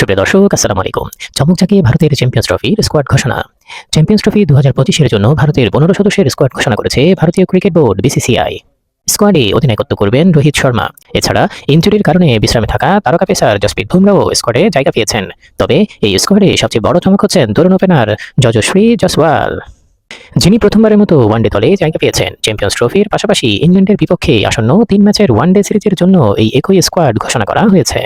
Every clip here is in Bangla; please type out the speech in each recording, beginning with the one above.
সুপ্রিয় দর্শক, আসসালামু আলাইকুম। চমক জাগিয়ে ভারতের চ্যাম্পিয়ন্স ট্রফির স্কোয়াড ঘোষণা। চ্যাম্পিয়ন্স ট্রফি দু হাজার জন্য ভারতের পনেরো সদস্যের স্কোয়াড ঘোষণা করেছে ভারতীয় ক্রিকেট বোর্ড বিসিসিআই স্কোয়াডে অধিনায়কত্ব করবেন রোহিত শর্মা। এছাড়া ইনজুরির কারণে বিশ্রামে থাকা তারকা পেসার জসপ্রীত বুমরাও স্কোয়াডে জায়গা পেয়েছেন। তবে এই স্কোয়াডে সবচেয়ে বড় চমক হচ্ছেন তরুণ ওপেনার যজশ্রী জসওয়াল যিনি প্রথমবারের মতো ওয়ানডে দলে জায়গা পেয়েছেন। চ্যাম্পিয়ন্স ট্রফির পাশাপাশি ইংল্যান্ডের বিপক্ষে আসন্ন তিন ম্যাচের ওয়ানডে সিরিজের জন্য এই একই স্কোয়াড ঘোষণা করা হয়েছে।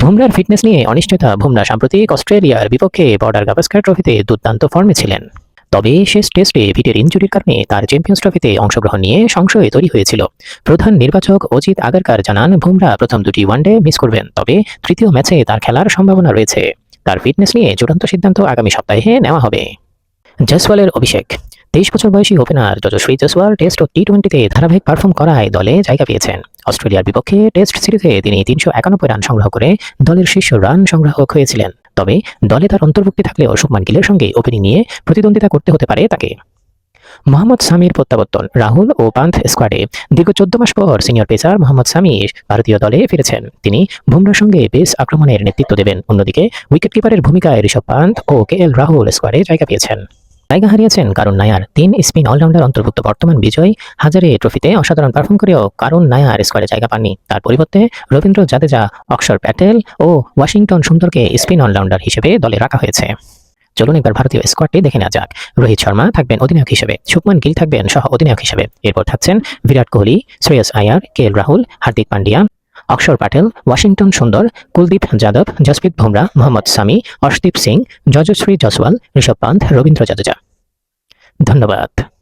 বুমরার ফিটনেস নিয়ে অনিশ্চয়তা বুমরা সাম্প্রতিক অস্ট্রেলিয়ার বিপক্ষে বর্ডার গাভাস্কার ট্রফিতে দুর্দান্ত ফর্মে ছিলেন। তবে শেষ টেস্টে ভিটের ইঞ্জুরির কারণে তার চ্যাম্পিয়ন্স ট্রফিতে অংশগ্রহণ নিয়ে সংশয় তৈরি হয়েছিল। প্রধান নির্বাচক অজিত আগারকার জানান বুমরা প্রথম দুটি ওয়ানডে মিস করবেন, তবে তৃতীয় ম্যাচে তার খেলার সম্ভাবনা রয়েছে। তার ফিটনেস নিয়ে চূড়ান্ত সিদ্ধান্ত আগামী সপ্তাহে নেওয়া হবে। জয়সওয়ালের অভিষেক তেইশ বছর বয়সী ওপেনার যশস্বী জয়সওয়াল টেস্ট ও টি টোয়েন্টিতে ধারাবাহিক পারফর্ম করায় দলে জায়গা পেয়েছেন। অস্ট্রেলিয়ার বিপক্ষে টেস্ট সিরিজে তিনি তিনশো একানব্বই রান সংগ্রহ করে দলের শীর্ষ রান সংগ্রাহক হয়েছিলেন। তবে দলে তার অন্তর্ভুক্তি থাকলেও শুভমান গিলের সঙ্গে ওপেনিং নিয়ে প্রতিদ্বন্দ্বিতা করতে হতে পারে তাকে। মোহাম্মদ সামির প্রত্যাবর্তন, রাহুল ও পান্থ স্কোয়াডে দীর্ঘ চোদ্দ মাস পর সিনিয়র পেসার মোহাম্মদ সামির ভারতীয় দলে ফিরেছেন। তিনি বুমরার সঙ্গে পেস আক্রমণের নেতৃত্ব দেবেন। অন্যদিকে উইকেট কিপারের ভূমিকায় ঋষভ পান্থ ও কে এল রাহুল স্কোয়াডে জায়গা পেয়েছেন। জায়গা হারিয়েছেন কারণ নায়ার তিন স্পিন অলরাউন্ডার অন্তর্ভুক্ত। বর্তমান বিজয় হাজারে ট্রফিতে অসাধারণ পারফর্ম করেও কারণ নায়ার স্কোয়াডে জায়গা পাননি। তার পরিবর্তে রবীন্দ্র জাদেজা, অক্ষর প্যাটেল ও ওয়াশিংটন সুন্দরকে স্পিন অলরাউন্ডার হিসেবে দলে রাখা হয়েছে। চলুন একবার ভারতীয় স্কোয়াডটি দেখে নেওয়া যাক। রোহিত শর্মা থাকবেন অধিনায়ক হিসেবে, শুভমান গিল থাকবেন সহ অধিনায়ক হিসেবে। এরপর থাকছেন বিরাট কোহলি, শ্রেয়স আয়ার, কে এল রাহুল, হার্দিক পান্ডিয়া অক্ষর পাটেল, ওয়াশিংটন সুন্দর, কুলদীপ যাদব, জসপ্রীত বুমরা, মোহাম্মদ সামি, অর্শদীপ সিং যজশ্রী জসওয়াল ঋষভ পান্থ রবীন্দ্র জাদেজা। ধন্যবাদ।